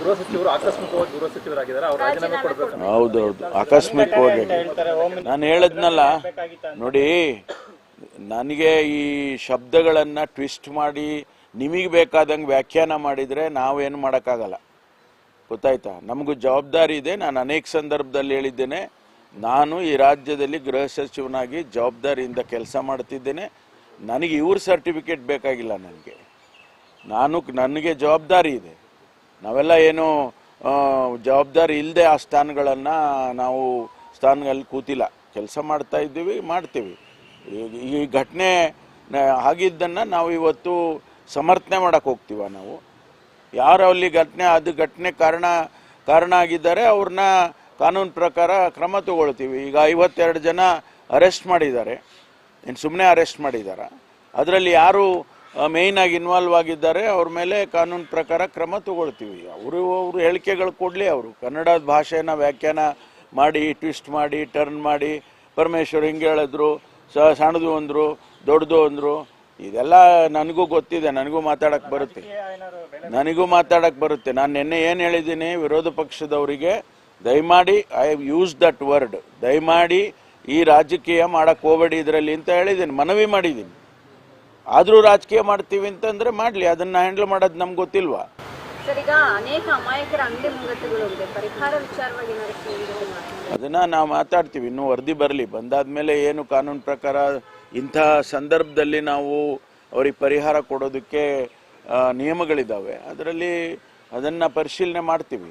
ಗೃಹ ಸಚಿವರು ಆಕಸ್ಮಿಕವಾಗಿ ಗೃಹ ಸಚಿವರಾಗಿದ್ದಾರೆ ಅವ್ರು ರಾಜೀನಾಮೆ ಕೊಡಬೇಕು. ಹೌದೌದು ಆಕಸ್ಮಿಕವಾಗಿ. ನಾನು ಹೇಳದ್ನಲ್ಲ ನೋಡಿ ನನಗೆ ಈ ಶಬ್ದಗಳನ್ನು ಟ್ವಿಸ್ಟ್ ಮಾಡಿ ನಿಮಗೆ ಬೇಕಾದಂಗೆ ವ್ಯಾಖ್ಯಾನ ಮಾಡಿದರೆ ನಾವೇನು ಮಾಡೋಕ್ಕಾಗಲ್ಲ. ಗೊತ್ತಾಯ್ತಾ? ನಮಗೂ ಜವಾಬ್ದಾರಿ ಇದೆ. ನಾನು ಅನೇಕ ಸಂದರ್ಭದಲ್ಲಿ ಹೇಳಿದ್ದೇನೆ. ನಾನು ಈ ರಾಜ್ಯದಲ್ಲಿ ಗೃಹ ಸಚಿವನಾಗಿ ಜವಾಬ್ದಾರಿಯಿಂದ ಕೆಲಸ ಮಾಡ್ತಿದ್ದೇನೆ. ನನಗೆ ಇವ್ರ ಸರ್ಟಿಫಿಕೇಟ್ ಬೇಕಾಗಿಲ್ಲ ನನಗೆ. ನಾನು ನನಗೆ ಜವಾಬ್ದಾರಿ ಇದೆ. ನಾವೆಲ್ಲ ಏನು ಜವಾಬ್ದಾರಿ ಇಲ್ಲದೆ ಆ ಸ್ಥಾನಗಳನ್ನು ನಾವು ಸ್ಥಾನಗಳಲ್ಲಿ ಕೂತಿಲ್ಲ. ಕೆಲಸ ಮಾಡ್ತಾ ಇದ್ದೀವಿ, ಮಾಡ್ತೀವಿ. ಈ- ಘಟನೆ ಆಗಿದ್ದನ್ನು ನಾವು ಇವತ್ತು ಸಮರ್ಥನೆ ಮಾಡೋಕ್ಕೆ ಹೋಗ್ತೀವ ನಾವು. ಯಾರು ಅಲ್ಲಿ ಘಟನೆ, ಅದು ಘಟನೆ ಕಾರಣ ಕಾರಣ ಆಗಿದ್ದಾರೆ, ಅವ್ರನ್ನ ಕಾನೂನು ಪ್ರಕಾರ ಕ್ರಮ ತಗೊಳ್ತೀವಿ. ಈಗ ಐವತ್ತೆರಡು ಜನ ಅರೆಸ್ಟ್ ಮಾಡಿದ್ದಾರೆ. ಇನ್ನು ಸುಮ್ಮನೆ ಅರೆಸ್ಟ್ ಮಾಡಿದ್ದಾರೆ? ಅದರಲ್ಲಿ ಯಾರು ಮೇಯ್ನ್ ಆಗಿ ಇನ್ವಾಲ್ವ್ ಆಗಿದ್ದಾರೆ. ಅವ್ರ ಮೇಲೆ ಕಾನೂನು ಪ್ರಕಾರ ಕ್ರಮ ತಗೊಳ್ತೀವಿ. ಅವರು ಅವರು ಹೇಳಿಕೆಗಳು ಕೊಡಲಿ ಅವರು. ಕನ್ನಡದ ಭಾಷೆನ ವ್ಯಾಖ್ಯಾನ ಮಾಡಿ ಟ್ವಿಸ್ಟ್ ಮಾಡಿ ಟರ್ನ್ ಮಾಡಿ, ಪರಮೇಶ್ವರ್ ಹಿಂಗೆ ಹೇಳಿದ್ರು, ಸ ಸಣ್ಣದು ಅಂದರು, ದೊಡ್ಡದು ಅಂದರು. ಇದೆಲ್ಲ ನನಗೂ ಗೊತ್ತಿದೆ. ನನಗೂ ಮಾತಾಡೋಕ್ಕೆ ಬರುತ್ತೆ. ನನಗೂ ಮಾತಾಡೋಕ್ಕೆ ಬರುತ್ತೆ. ನಾನು ನಿನ್ನೆ ಏನು ಹೇಳಿದ್ದೀನಿ ವಿರೋಧ ಪಕ್ಷದವರಿಗೆ, ದಯಮಾಡಿ ಐ ಯೂಸ್ ದಟ್ ವರ್ಡ್ ದಯಮಾಡಿ ಈ ರಾಜಕೀಯ ಮಾಡೋಕ್ಕೆ ಹೋಗಬೇಡಿ ಇದರಲ್ಲಿ ಅಂತ ಹೇಳಿದ್ದೀನಿ. ಮನವಿ ಮಾಡಿದ್ದೀನಿ. ಆದರೂ ರಾಜಕೀಯ ಮಾಡ್ತೀವಿ ಅಂತಂದ್ರೆ ಮಾಡಲಿ ಅದನ್ನು ಹ್ಯಾಂಡಲ್ ಮಾಡೋದು ನಮ್ಗೆ ಗೊತ್ತಿಲ್ವಾ? ಈಗ ಅನೇಕ ಅಮಾಯಕರ ಅಂಗಡಿ ಮುಂಗಟ್ಟುಗಳು ಇದೆ. ಪರಿಹಾರ ವಿಚಾರವಾಗಿ ಏನಾದ್ರು ಕೇಳಿದ್ರೆ ಮಾತಾಡಿ. ಅದನ್ನ ನಾವು ಮಾತಾಡ್ತೀವಿ. ಇನ್ನೂ ವರದಿ ಬರಲಿ. ಬಂದಾದ್ಮೇಲೆ ಏನು ಕಾನೂನು ಪ್ರಕಾರ ಇಂಥ ಸಂದರ್ಭದಲ್ಲಿ ನಾವು ಅವ್ರಿಗೆ ಪರಿಹಾರ ಕೊಡೋದಕ್ಕೆ ನಿಯಮಗಳಿದ್ದಾವೆ ಅದರಲ್ಲಿ ಅದನ್ನು ಪರಿಶೀಲನೆ ಮಾಡ್ತೀವಿ.